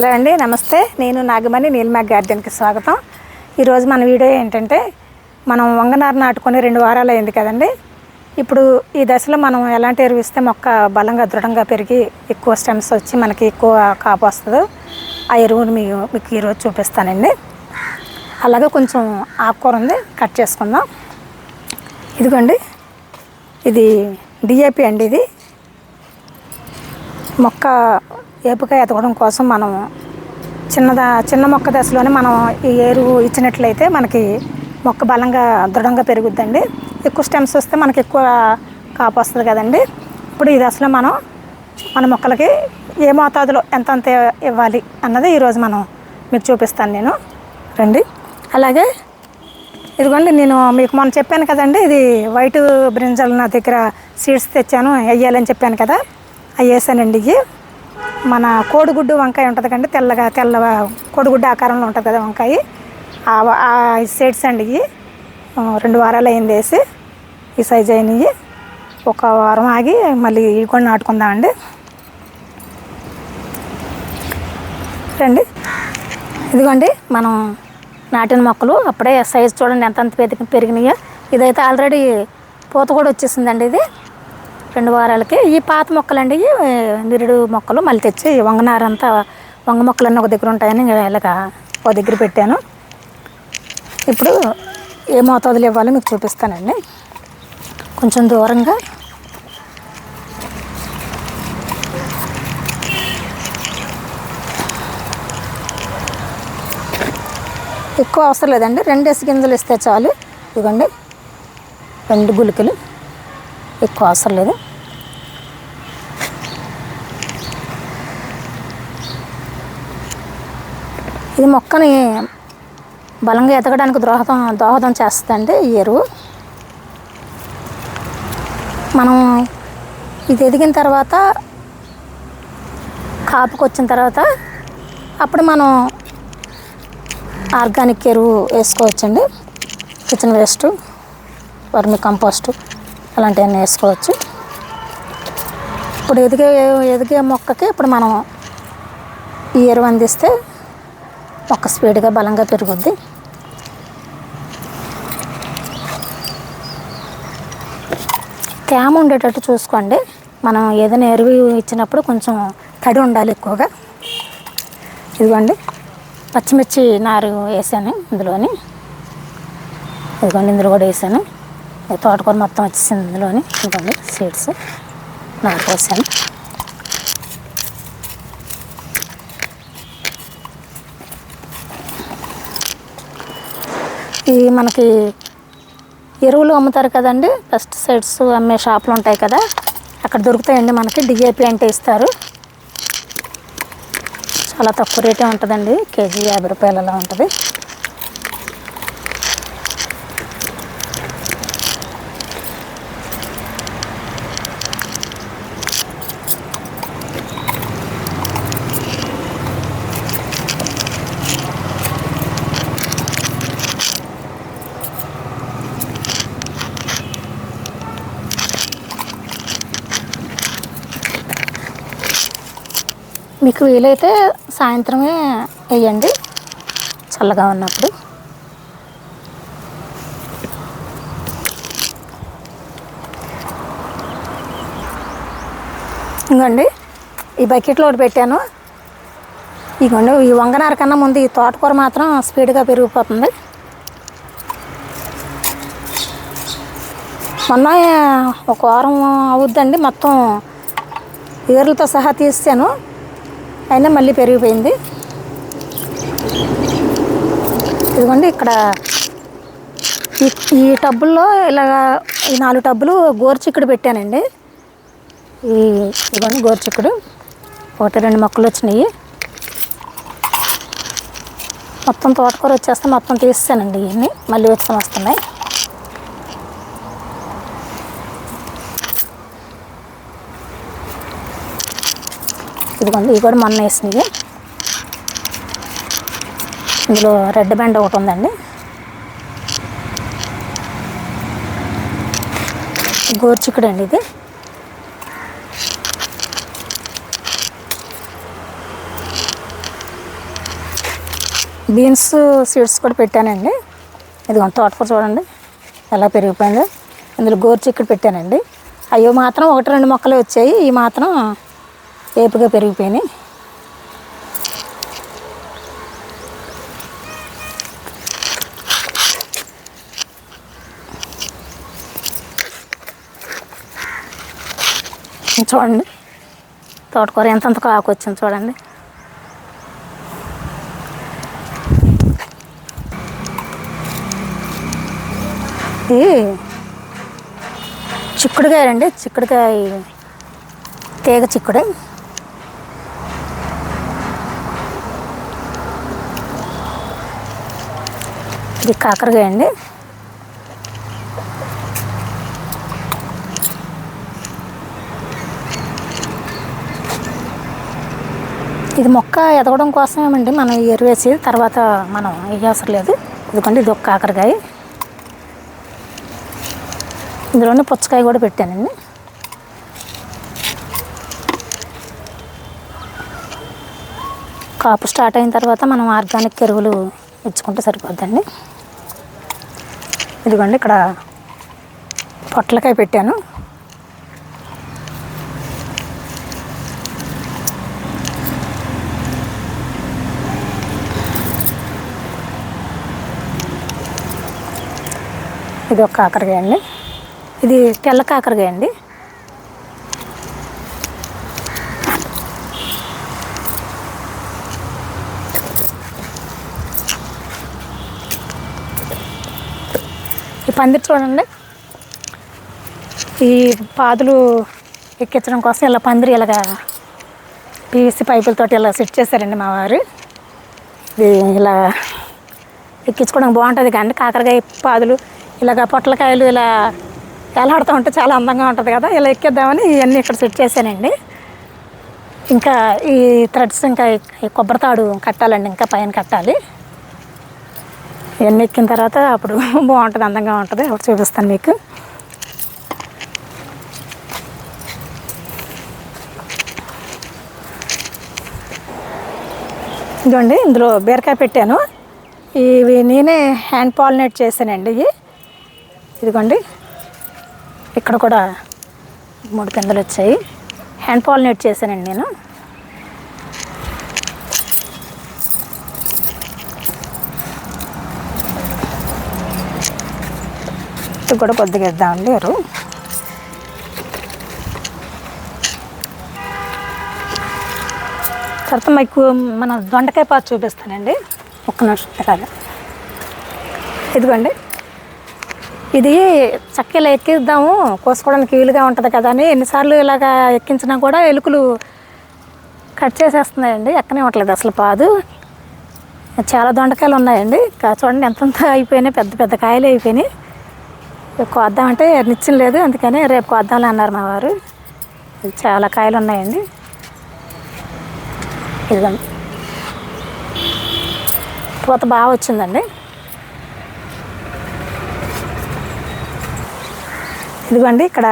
Hello అండి నమస్తే. నేను నాగమణి నీలిమా గార్డెన్కి స్వాగతం. ఈరోజు మన వీడియో ఏంటంటే మనం వంగనారు నాటుకొని రెండు వారాలు అయింది కదండి. ఇప్పుడు ఈ దశలో మనం ఎలాంటి ఎరువు ఇస్తే మొక్క బలంగా దృఢంగా పెరిగి ఎక్కువ స్టెమ్స్ వచ్చి మనకి ఎక్కువ కాపు వస్తుందో ఆ ఎరువును మీకు మీకు ఈరోజు చూపిస్తానండి. అలాగే కొంచెం ఆకుకూర ఉంది కట్ చేసుకుందాం. ఇదిగోండి ఇది డిఏపి అండి ఇది. మొక్క ఏపుగా ఎదగడం కోసం మనం చిన్నదా చిన్న మొక్క దశలోనే మనం ఈ ఎరువు ఇచ్చినట్లయితే మనకి మొక్క బలంగా దృఢంగా పెరుగుద్దండి. ఎక్కువ స్టెమ్స్ వస్తే మనకి ఎక్కువ కాపు వస్తుంది కదండి. ఇప్పుడు ఈ దశలో మనం మన మొక్కలకి ఏ మోతాదులో ఎంత అంత ఇవ్వాలి అన్నది ఈరోజు మనం మీకు చూపిస్తాను నేను. రండి. అలాగే ఇదిగోండి నేను మీకు మొన్న చెప్పాను కదండి ఇది వైట్ బ్రింజల్ నా దగ్గర సీడ్స్ తెచ్చాను వేయాలని చెప్పాను కదా. వేసానండి ఇవి మన కోడిగుడ్డు వంకాయ ఉంటుంది కండి తెల్లగా తెల్ల కోడిగుడ్డు ఆకారంలో ఉంటుంది కదా వంకాయ. ఆ సైడ్స్ అండి ఇవి. రెండు వారాలు అయింది వేసి ఈ సైజ్ అయినవి. ఒక వారం ఆగి మళ్ళీ ఇవి కూడా నాటుకుందామండి. రండి. ఇదిగోండి మనం నాటిన మొక్కలు అప్పుడే సైజ్ చూడండి ఎంత అంత పెరిగినాయో. ఇదైతే ఆల్రెడీ పూత కూడా వచ్చేసిందండి ఇది. రెండు వారాలకి ఈ పాత మొక్కలండి నిరుడు మొక్కలు మళ్ళీ తెచ్చి ఈ వంగనారంతా వంగ మొక్కలన్నీ ఒక దగ్గర ఉంటాయని ఇలాగ ఒక దగ్గర పెట్టాను. ఇప్పుడు ఏ మోతాదులు ఇవ్వాలో మీకు చూపిస్తానండి. కొంచెం దూరంగా. ఎక్కువ అవసరం లేదండి. రెండేసి గింజలు ఇస్తే చాలు. ఇదిగోండి. రెండు గులికలు ఎక్కువ అవసరం లేదు. ఇది మొక్కని బలంగా ఎదగడానికి దోహదం దోహదం చేస్తుందండి ఈ ఎరువు. మనం ఇది ఎదిగిన తర్వాత కాపుకి వచ్చిన తర్వాత అప్పుడు మనం ఆర్గానిక్ ఎరువు వేసుకోవచ్చండి. కిచెన్ వేస్ట్ వర్మి కంపోస్ట్ అలాంటివన్నీ వేసుకోవచ్చు. ఇప్పుడు ఎదిగే ఎదిగే మొక్కకి ఇప్పుడు మనం ఈ ఎరువు అందిస్తే మొక్క స్పీడ్గా బలంగా పెరుగుద్ది. తేమ ఉండేటట్టు చూసుకోండి. మనం ఏదైనా ఎరువు ఇచ్చినప్పుడు కొంచెం తడి ఉండాలి ఎక్కువగా. ఇదిగోండి. పచ్చిమిర్చి నారు వేసాను ఇందులోని. ఇదిగోండి ఇందులో కూడా వేసాను. తోటకూర మొత్తం వచ్చేసింది ఇందులోని. ఇదిగోండి సీడ్స్ నారు ఈ మనకి ఎరువులు అమ్ముతారు కదండి పెస్టిసైడ్స్ అమ్మే షాపులు ఉంటాయి కదా అక్కడ దొరుకుతాయండి మనకి డిఏపి అంటే ఇస్తారు. చాలా తక్కువ రేటే ఉంటుందండి కేజీ యాభై రూపాయలు అలా ఉంటుంది. మీకు వీలైతే సాయంత్రమే వేయండి. చల్లగా ఉన్నప్పుడు. ఇంకోండి ఈ బకెట్లో ఒకటి పెట్టాను. ఇగోండి ఈ వంగనార కన్నా ముందు ఈ తోటకూర మాత్రం స్పీడ్గా పెరిగిపోతుంది. మొన్న ఒక వారం అవుద్దండి మొత్తం ఏర్లతో సహా తీసాను. అయినా మళ్ళీ పెరిగిపోయింది. ఇదిగోండి ఇక్కడ ఈ ఈ టబ్బుల్లో ఇలాగా ఈ నాలుగు టబ్బులు గోరుచిక్కుడు పెట్టానండి. ఈ ఇదిగోండి గోరుచిక్కుడు. ఒకటి రెండు మొక్కలు వచ్చినాయి. మొత్తం తోటకూర వచ్చేస్తే మొత్తం తీస్తానండి ఇవన్నీ. మళ్ళీ వచ్చి వస్తున్నాయి. ఇదిగోండి ఇవి కూడా మొన్న వేసినవి. ఇందులో రెడ్ బ్యాండ్ ఒకటి ఉందండి. గోర్చిక్కుడు అండి ఇది. బీన్స్ సీడ్స్ కూడా పెట్టానండి. ఇదిగోండి తోటకూర చూడండి ఎలా పెరిగిపోయిందో. ఇందులో గోరుచిక్కుడు పెట్టానండి. అవి మాత్రం ఒకటి రెండు మొక్కలు వచ్చాయి. ఈ మాత్రం ఏపుగా పెరిగిపోయినాయి. చూడండి తోటకూర ఎంతంత కాకు వచ్చింది చూడండి. ఇది చిక్కుడుకాయ అండి చిక్కుడుకాయ తీగ చిక్కుడు. ఇది కాకరకాయ అండి. ఇది మొక్క ఎదగడం కోసమేమండి మనం ఎరువేసి తర్వాత మనం వేయవసరం లేదు. ఎందుకంటే ఇది ఒక కాకరకాయ. ఇందులోనే పుచ్చకాయ కూడా పెట్టానండి. కాపు స్టార్ట్ అయిన తర్వాత మనం ఆర్గానిక్ ఎరువులు ఇచ్చుకుంటే సరిపోద్దండి. ఇదిగోండి ఇక్కడ పొట్లకాయ పెట్టాను. ఇది ఒక కాకరకాయ అండి. ఇది తెల్ల కాకరకాయ అండి. పందిరి చూడండి. ఈ పాదులు ఎక్కించడం కోసం ఇలా పందిరి ఇలాగా పీవీసీ పైపులతో ఇలా సెట్ చేశారండి మా వారు. ఇది ఇలా ఎక్కించుకోవడానికి బాగుంటుంది కానీ కాకరకాయ పాదులు ఇలాగ పొట్లకాయలు ఇలా ఎలాడుతూ ఉంటే చాలా అందంగా ఉంటుంది కదా. ఇలా ఎక్కిద్దామని ఇవన్నీ ఇక్కడ సెట్ చేశానండి. ఇంకా ఈ థ్రెడ్స్ ఇంకా ఈ కొబ్బరి తాడు కట్టాలండి ఇంకా పైన కట్టాలి. ఇవన్నీ ఎక్కిన తర్వాత అప్పుడు బాగుంటుంది అందంగా ఉంటుంది. అప్పుడు చూపిస్తాను మీకు. ఇదిగోండి ఇందులో బీరకాయ పెట్టాను. ఇవి నేనే హ్యాండ్ పాలినేట్ చేశానండి ఇవి. ఇదిగోండి ఇక్కడ కూడా మూడు పిందలు వచ్చాయి. హ్యాండ్ పాలినేట్ చేశానండి నేను. ఇది కూడా కొద్దిగా ఇద్దాం లేరు తర్వాత మీకు మన దొండకాయ పాత చూపిస్తానండి. ఒక్క నిమిషం కాదు. ఇదిగోండి. ఇది చక్కగా ఎక్కిద్దాము. కోసుకోవడానికి వీలుగా ఉంటుంది కదా అని ఎన్నిసార్లు ఇలాగా ఎక్కించినా కూడా ఎలుకలు కట్ చేసేస్తున్నాయండి. ఎక్కనే ఉండట్లేదు అసలు పాదు. చాలా దొండకాయలు ఉన్నాయండి. చూడండి ఎంతంత అయిపోయినాయి. పెద్ద పెద్ద కాయలు అయిపోయినాయి. కోద్దామంటే నిచ్చిన లేదు అందుకని రేపు కోద్దాంలే అన్నారు మా వారు. చాలా కాయలు ఉన్నాయండి. ఇదిగోండి. పూత బాగా వచ్చిందండి. ఇదిగోండి ఇక్కడ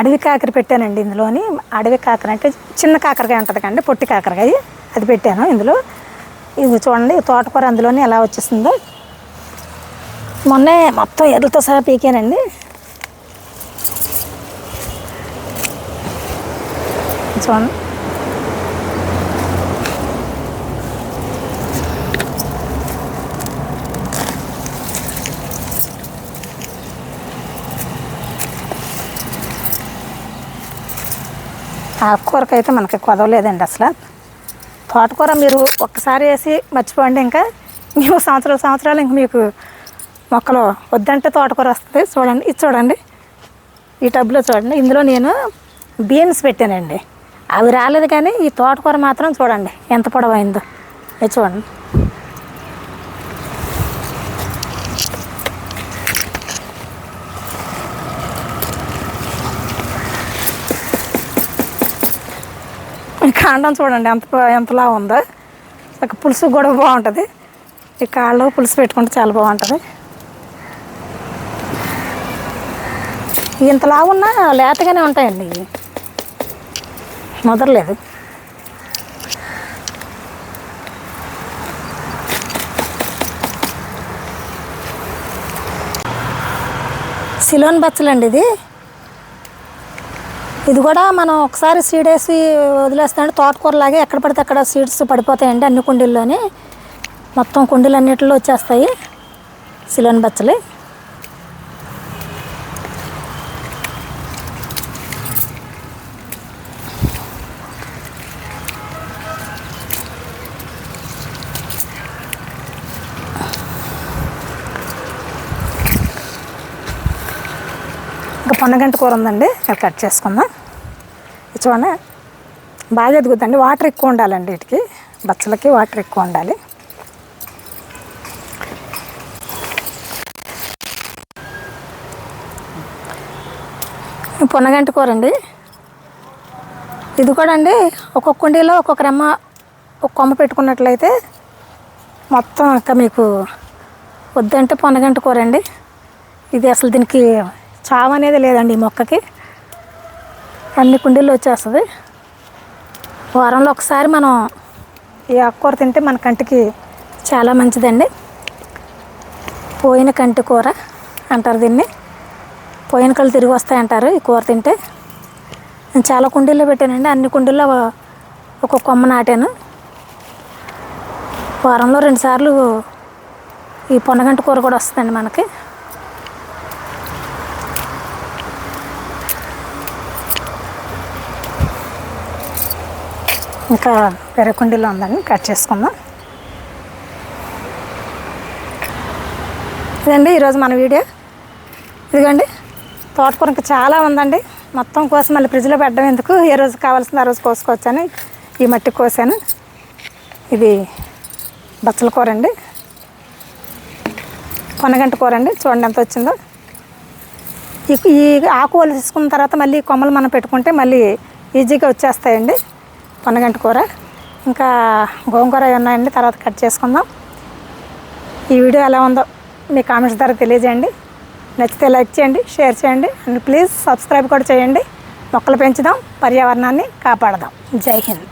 అడవి కాకర పెట్టానండి ఇందులోని. అడవి కాకర అంటే చిన్న కాకరకాయ ఉంటుంది కండి పొట్టి కాకరకాయ. అది పెట్టాను ఇందులో. ఇది చూడండి తోటకూర అందులోనే ఎలా వచ్చేసిందో. మొన్నే మొత్తం ఎరువుతో సహా పీకానండి. చూడండి. ఆకుకూరకి అయితే మనకి కుదవలేదండి అసలు. తోటకూర మీరు ఒక్కసారి వేసి మర్చిపోండి ఇంకా. ఇంకో సంవత్సరాలు సంవత్సరాలు ఇంక మీకు మొక్కలు వద్దంటే తోటకూర వస్తుంది. చూడండి ఇది చూడండి. ఈ టబ్లో చూడండి. ఇందులో నేను బీన్స్ పెట్టానండి. అవి రాలేదు కానీ ఈ తోటకూర మాత్రం చూడండి ఎంత పొడవైందో. ఇది చూడండి. కాండం చూడండి ఎంత ఎంతలా ఉందో. ఒక పులుసు కూడా బాగుంటుంది. ఈ కాళ్ళు పులుసు పెట్టుకుంటే చాలా బాగుంటుంది. ఇంతలా ఉన్నా లేతగానే ఉంటాయండి మొదలలేదు ముదరలేదు. సిలోన్ బచ్చలండి ఇది. ఇది కూడా మనం ఒకసారి సీడ్ వేసి వదిలేస్తామంటే తోటకూరలాగే ఎక్కడ పడితే అక్కడ సీడ్స్ పడిపోతాయండి అన్ని కుండీల్లోనే. మొత్తం కుండీలు అన్నింటిలో వచ్చేస్తాయి సిలోన్ బచ్చలే. ఇంకా పొన్నగంట కూర ఉందండి. అది కట్ చేసుకుందాం. చూడండి బాగా ఎదుగుద్దండి. వాటర్ ఎక్కువ ఉండాలండి వీటికి. బచ్చలకి వాటర్ ఎక్కువ ఉండాలి. పొన్నగంట కూర అండి. ఇది కూడా అండి ఒక్కొక్క కుండీలో ఒక్కొక్క రెమ్మ ఒక కొమ్మ పెట్టుకున్నట్లయితే మొత్తం ఇంకా మీకు వద్దంటే పొన్నగంట కూర అండి. ఇది అసలు దీనికి చావు అనేది లేదండి ఈ మొక్కకి. అన్ని కుండీల్లో వచ్చేస్తుంది. వారంలో ఒకసారి మనం ఈ ఆకుకూర తింటే మన కంటికి చాలా మంచిదండి. పోయిన కంటి కూర అంటారు దీన్ని. పోయిన కళ్ళు తిరిగి వస్తాయంటారు ఈ కూర తింటే. నేను చాలా కుండీల్లో పెట్టానండి. అన్ని కుండీల్లో ఒక కొమ్మ నాటాను. వారంలో రెండుసార్లు ఈ పొన్నగంట కూర కూడా వస్తుందండి మనకి. ఇంకా పెరకుండీలో ఉందని ఉందండి కట్ చేసుకుందాం. ఇదండి ఈరోజు మన వీడియో. ఇదిగోండి తోటకూర ఇంకా చాలా ఉందండి. మొత్తం కోసి మళ్ళీ ఫ్రిడ్జ్లో పెట్టడం ఎందుకు? ఏ రోజు కావాల్సింది ఆ రోజు కోసుకోవచ్చని ఈ మట్టి కోసాను. ఇది బచ్చల కూర అండి. కొనగంట కూర అండి. చూడండి ఎంత వచ్చిందో. ఈ ఈ ఆకులు తీసుకున్న తర్వాత మళ్ళీ కొమ్మలు మనం పెట్టుకుంటే మళ్ళీ ఈజీగా వచ్చేస్తాయండి. పొన్నగంట కూర. ఇంకా గోంగూర ఉన్నాయండి? తర్వాత కట్ చేసుకుందాం. ఈ వీడియో ఎలా ఉందో మీ కామెంట్స్ ద్వారా తెలియజేయండి. నచ్చితే లైక్ చేయండి షేర్ చేయండి అండ్ ప్లీజ్ సబ్స్క్రైబ్ కూడా చేయండి. మొక్కలు పెంచుదాం పర్యావరణాన్ని కాపాడదాం. జై హింద్.